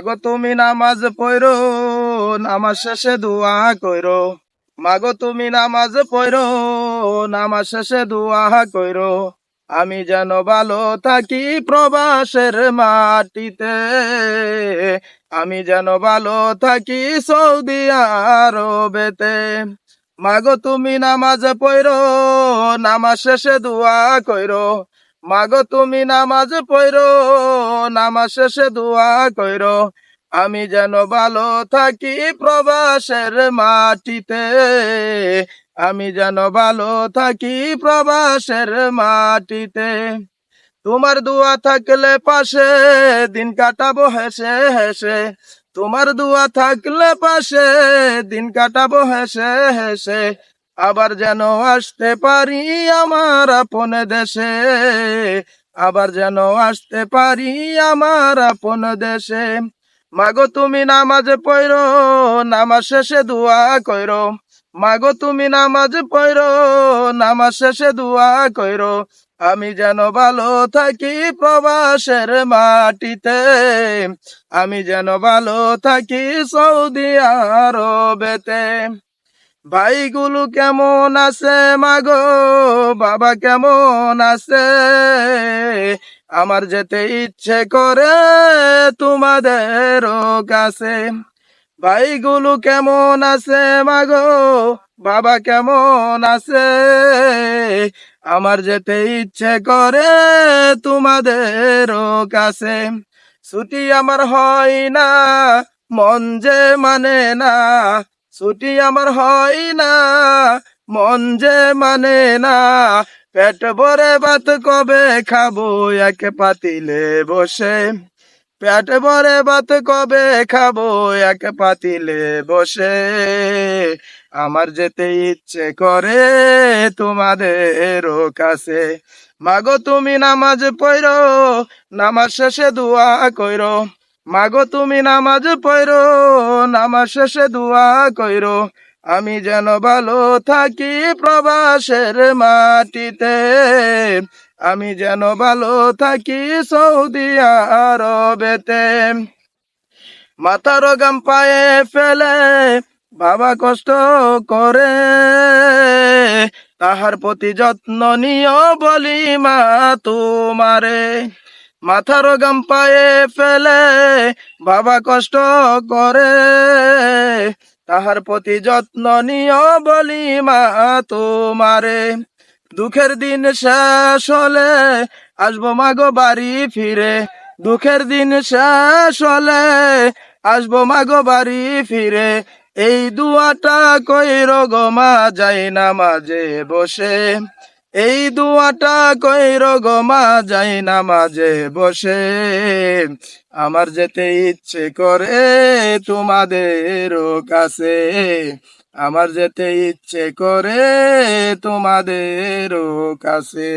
মাগো, তুমি নামাজ পড়ো, নামাজ শেষে দোয়া কইরো মাগো, তুমি নামাজ পড়ো, নামাজ শেষে দোয়া কইরো আমি যেন ভালো থাকি প্রবাসের মাটিতে। আমি যেন ভালো থাকি সৌদি আরবেতে। মাগো, তুমি নামাজ পড়ো, নামাজ শেষে দোয়া কইরো মাগো তুমি নামাজ পড়ো, নামাজ শেষে দোয়া কইরো। আমি যেন ভালো থাকি প্রবাসের মাটিতে। আমি যেন ভালো থাকি প্রবাসের মাটিতে। তোমার দোয়া থাকলে পাশে, দিন কাটাবো হেসে হেসে। তোমার দোয়া থাকলে পাশে, দিন কাটাবো হেসে হেসে। আবার যেন আসতে পারি আমার আপন দেশে। আবার যেন আসতে পারি আমার আপন দেশে। মাগো, তুমি নামাজ পড়ো, নামাজ শেষে দোয়া কইরো মাগো, তুমি নামাজ পড়ো, নামাজ শেষে দোয়া কইরো আমি যেন ভালো থাকি প্রবাসের মাটিতে। আমি যেন ভালো থাকি সৌদি আরবেতে। ভাইগুলো কেমন আছে মাগো? বাবা কেমন আছে? আমার যেতে ইচ্ছে করে তোমাদের কাছে। ভাইগুলো কেমন আছে মাগো? বাবা কেমন আছে? আমার যেতে ইচ্ছে করে তোমাদের কাছে। ছুটি আমার হয় না, মন যে মানে না ছুটি আমার হয় না, মন যে মানে না। পেট ভরে ভাত কবে খাব, এক পাতিলে বসে। পেট ভরে ভাত কবে খাব, এক পাতিলে বসে। আমার যেতে ইচ্ছে করে তোমাদের কাছে। মাগো তুমি নামাজ পড়ো, নামাজ শেষে দোয়া কইরো মাগো, তুমি নামাজ পড়ো, নামাজ শেষে দোয়া কইরো। আমি যেন ভালো থাকি প্রবাসের মাটিতে। আমি যেন ভালো থাকি সৌদি আরবেতে। মাথার গাম পায়ে ফেলে, বাবা কষ্ট করে। তাহার প্রতি যত্ন নিও বলি মা তোমারে। মাথার গাম পায়ে ফেলে, বাবা কষ্ট করে। তাহার প্রতি যত্ন নিও বলি মা তোমারে। দুঃখের দিন শেষ হলে আসব মাগো বাড়ি ফিরে। দুঃখের দিন শেষ হলে আসব মাগো বাড়ি ফিরে। এই দুয়াটা কইর গো মা, যাই না মাঝে বসে। এই দুয়াটা কইর রোগ মা, যাই না মাঝে বসে। আমার যেতে ইচ্ছে করে তোমাদের কাছে। আমার যেতে ইচ্ছে করে তোমাদের কাছে।